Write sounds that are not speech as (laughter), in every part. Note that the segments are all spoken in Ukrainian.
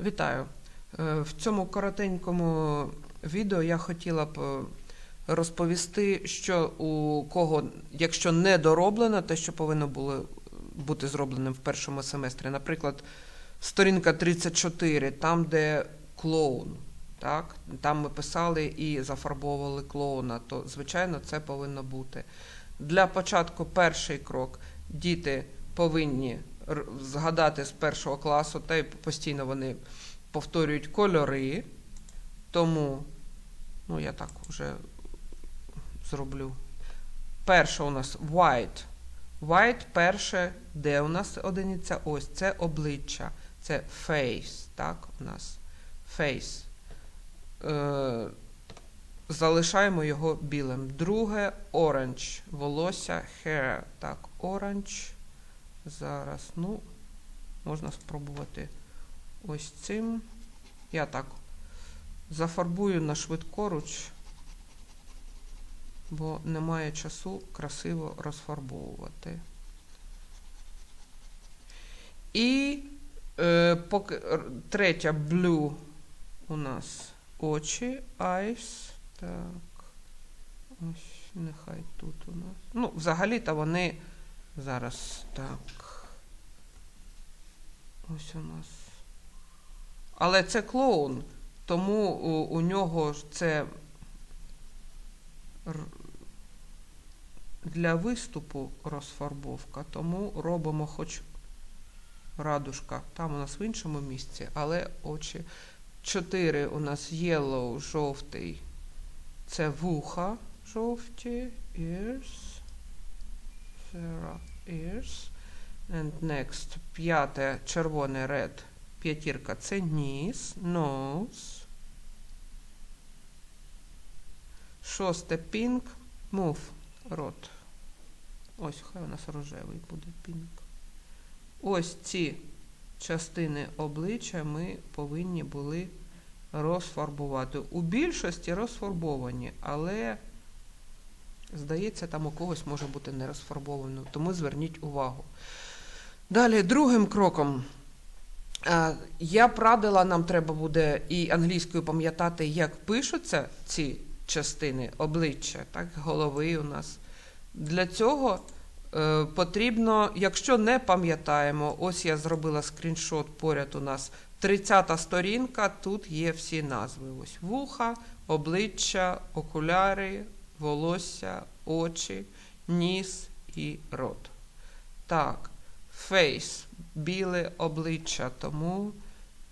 Вітаю! Е, В цьому коротенькому відео я хотіла б е, розповісти, що у кого, якщо не дороблено, те, що повинно було бути зробленим в першому семестрі. Наприклад, сторінка 34, там, де клоун. Так? Там ми писали і зафарбовували клоуна, то, звичайно, це повинно бути. Для початку перший крок діти повинні згадати з першого класу, та й постійно вони повторюють кольори. Тому, ну, я так вже зроблю. Перше у нас white. White перше, де у нас одиниця? Ось це обличчя. Це face. Так, у нас face. Е, залишаємо його білим. Друге orange. Волосся hair. Так, orange. Зараз, ну, можна спробувати ось цим. Я так зафарбую на швидкоруч, бо немає часу красиво розфарбовувати. І е, поки, третя blue у нас очі, eyes. Так. Ось, нехай тут у нас. Ну, взагалі-то вони зараз так. Ось у нас. Але це клоун, тому у, у нього це для виступу розфарбовка, тому робимо хоч радужка. Там у нас в іншому місці, але очі. Чотири у нас yellow, жовтий. Це вуха жовті. Ears. There ears. And next. П'яте червоне red. П'ятірка це ніс. Nose. Шосте pink. Move. Рот. Ось хай у нас рожевий буде pink. Ось ці частини обличчя ми повинні були розфарбувати. У більшості розфарбовані, але, здається, там у когось може бути не розфарбовано, тому зверніть увагу. Далі, другим кроком. е, Я б радила, нам треба буде і англійською пам'ятати, як пишуться ці частини обличчя, так, голови у нас. Для цього е, потрібно, якщо не пам'ятаємо, ось я зробила скріншот поряд у нас 30 сторінка, тут є всі назви. Ось вуха, обличчя, окуляри, волосся, очі, ніс і рот. Так, фейс, біле обличчя, тому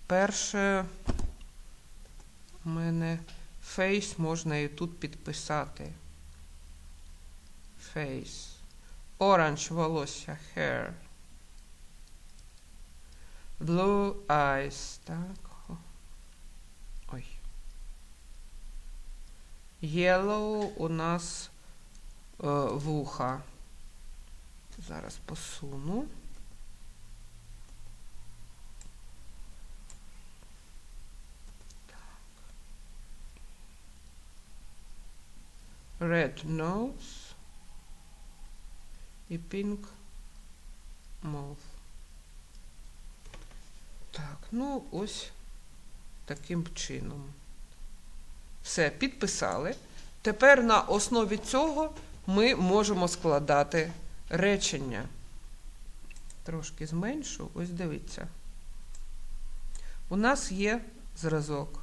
перше у мене фейс можна і тут підписати. Face. Оранж волосся, hair. Blue eyes, так. О. Ой. Yellow у нас е, вуха. Зараз посуну. Red nose і pink mouth. Так, ну ось таким чином. Все, підписали. Тепер на основі цього ми можемо складати речення. Трошки зменшу, ось дивіться. У нас є зразок.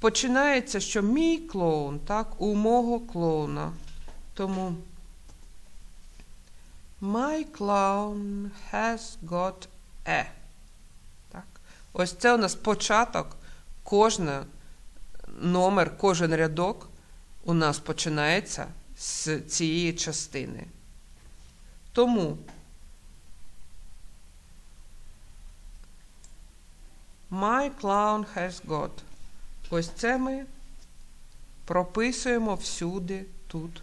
Починається, що мій клоун, так, у мого клоуна. Тому My clown has got a. Так. Ось це у нас початок. Кожна номер, кожен рядок у нас починається з цієї частини. Тому My clown has got. Ось це ми прописуємо всюди тут.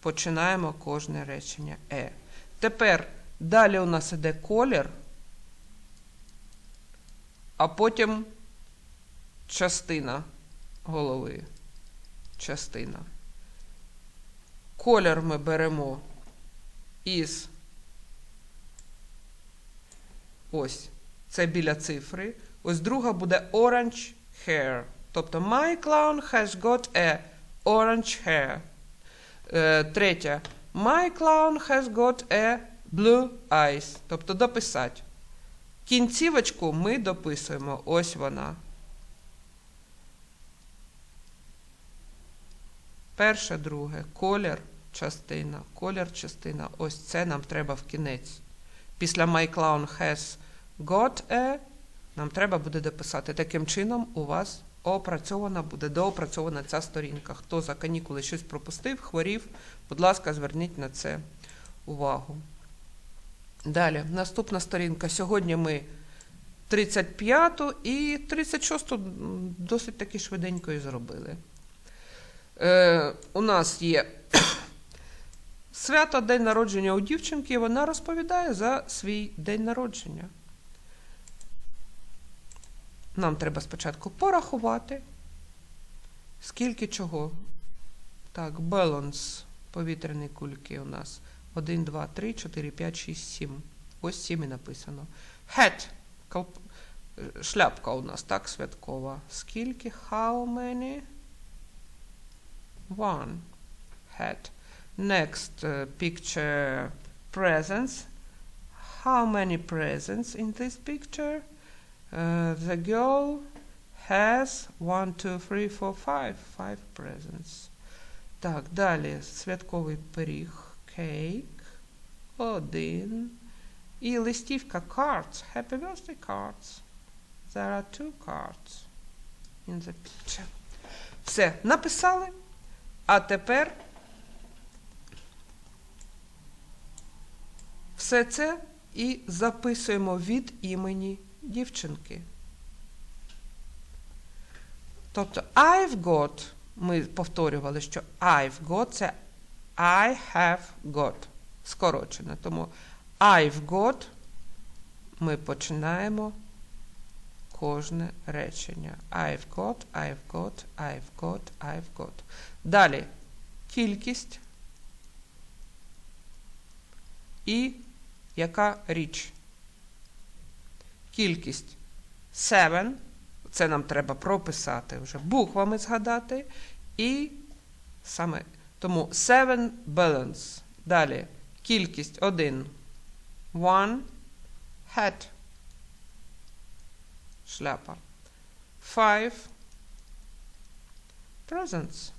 Починаємо кожне речення е. Тепер далі у нас іде колір, а потім частина голови. Частина. Колір ми беремо із ось Це біля цифри. Ось друга буде orange hair. Тобто my clown has got a orange hair. Е, третя. My clown has got a blue eyes. Тобто дописати. Кінцівочку ми дописуємо. Ось вона. Перше, друге, колір, частина, колір, частина. Ось це нам треба в кінець. Після My Clown has got a нам треба буде дописати. Таким чином, у вас опрацьована буде доопрацьована ця сторінка. Хто за канікули щось пропустив, хворів, будь ласка, зверніть на це увагу. Далі, наступна сторінка. Сьогодні ми 35 і 36 досить таки швиденько і зробили. Е, у нас є (coughs) свято день народження у дівчинки, і вона розповідає за свій день народження. Нам треба спочатку порахувати, скільки чого. Так, баланс повітряної кульки у нас 1, 2, 3, 4, 5, 6, 7. Ось 7 і написано. Hat. Шляпка у нас, так, святкова. Скільки? How many? One. Hat. Next uh, picture. Presents. How many presents in this picture? Uh, the girl has one, two, three, four, five. Five presents. Так, далі святковий пиріг, кейк, один. І листівка cards. Happy birthday cards. There are two cards in the picture. Все, написали. А тепер все це і записуємо від імені дівчинки. Тобто I've got, ми повторювали, що I've got це I have got. Скорочено. Тому I've got ми починаємо кожне речення. I've got, I've got, I've got, I've got. Далі кількість і яка річ. Кількість 7. Це нам треба прописати вже буквами згадати. І саме тому 7 balance. Далі кількість 1. One hat. Шляпа. Five presents.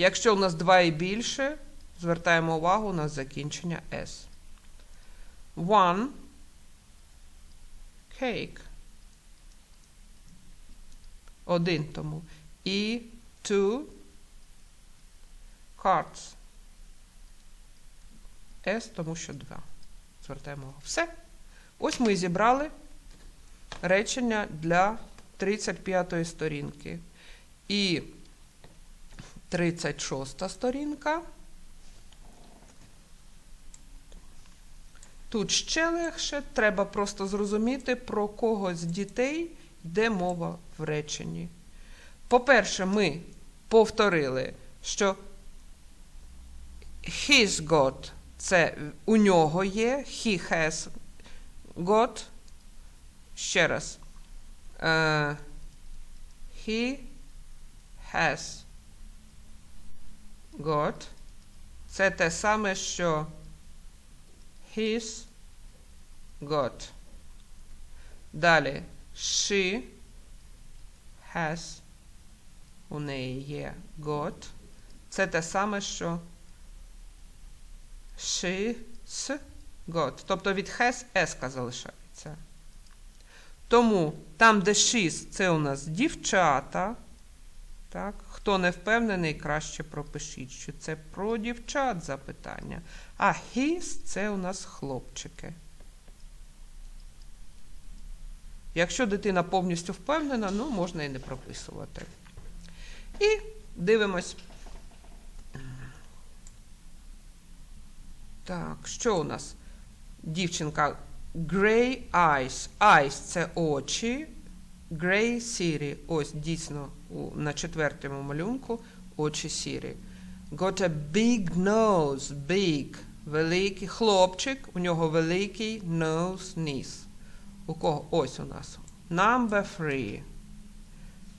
Якщо у нас два і більше, звертаємо увагу на закінчення S. One cake. Один тому. І two cards. S, тому що два. Звертаємо увагу. Все. Ось ми зібрали речення для 35 сторінки. І 36 сторінка. Тут ще легше, треба просто зрозуміти, про кого з дітей йде мова в реченні. По-перше, ми повторили, що he's got це у нього є, he has got. Ще раз. Uh, he has got. Це те саме, що he's got. Далі she has. У неї є got. Це те саме, що she's got. Тобто від has S залишається. Тому там, де she's, це у нас дівчата. Так? Хто не впевнений, краще пропишіть, що це про дівчат запитання. А his це у нас хлопчики. Якщо дитина повністю впевнена, ну, можна і не прописувати. І дивимось. Так, що у нас? Дівчинка Grey eyes. Eyes це очі. Grey сірі. Ось дійсно на четвертому малюнку очі сірі. Got a big nose. Big. великий хлопчик, у нього великий nose, ніс. У кого? Ось у нас. Number three.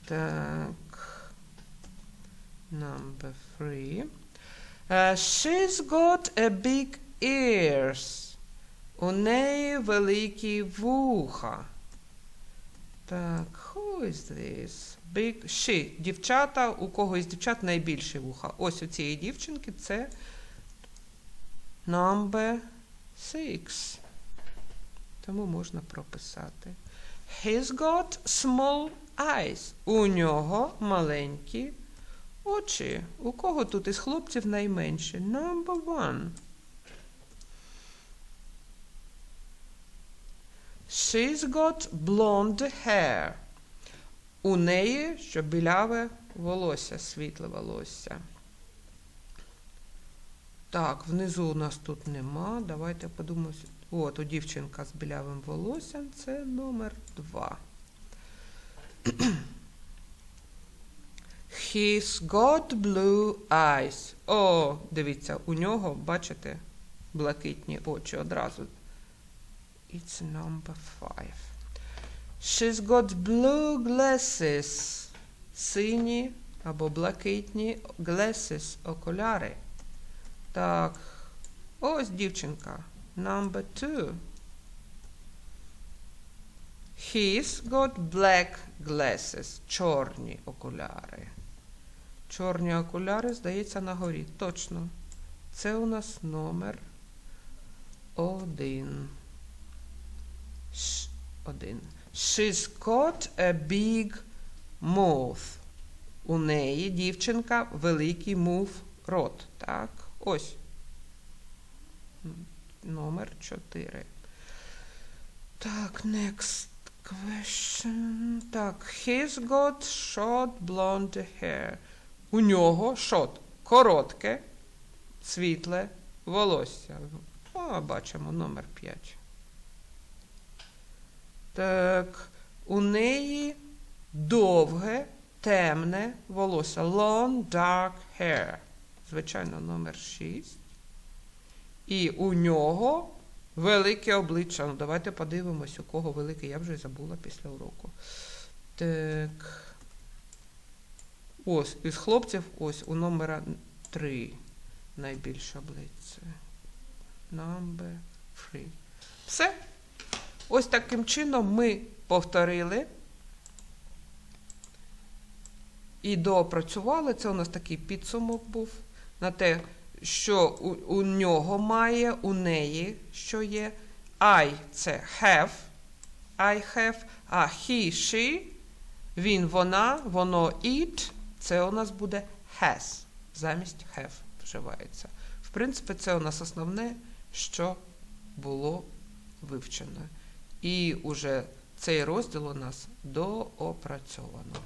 Так. Number three. Uh, she's got a big ears. У неї великі вуха. Так, who is this? Big she. Дівчата, у кого із дівчат найбільші вуха. Ось у цієї дівчинки це number six. Тому можна прописати. He's got small eyes. У нього маленькі очі. У кого тут із хлопців найменші? Number one. She's got blonde hair. У неї що біляве волосся, світле волосся. Так, внизу у нас тут нема. Давайте подумаємо. От, у дівчинка з білявим волоссям це номер два. (clears throat) He's got blue eyes. О, дивіться, у нього, бачите, блакитні очі одразу. It's number five. She's got blue glasses. Сині або блакитні glasses, окуляри. Так, ось дівчинка. Number two. He's got black glasses. Чорні окуляри. Чорні окуляри, здається, на горі. Точно. Це у нас номер один. Один. She's got a big mouth. У неї дівчинка великий мув рот. Так, ось. Номер 4. Так, next question. Так, he's got short blonde hair. У нього short, коротке, світле волосся. О, бачимо номер 5. Так, у неї довге, темне волосся. Long dark hair. Звичайно, номер 6. І у нього велике обличчя. Ну, давайте подивимось, у кого велике. Я вже забула після уроку. Так. Ось, із хлопців, ось у номера 3 найбільше обличчя. Number 3. Все. Ось таким чином ми повторили і доопрацювали. Це у нас такий підсумок був на те, що у, у нього має, у неї, що є. I це have, I have, а he, she, він, вона, воно, it, це у нас буде has, замість have вживається. В принципі, це у нас основне, що було вивчено. І уже цей розділ у нас доопрацьовано.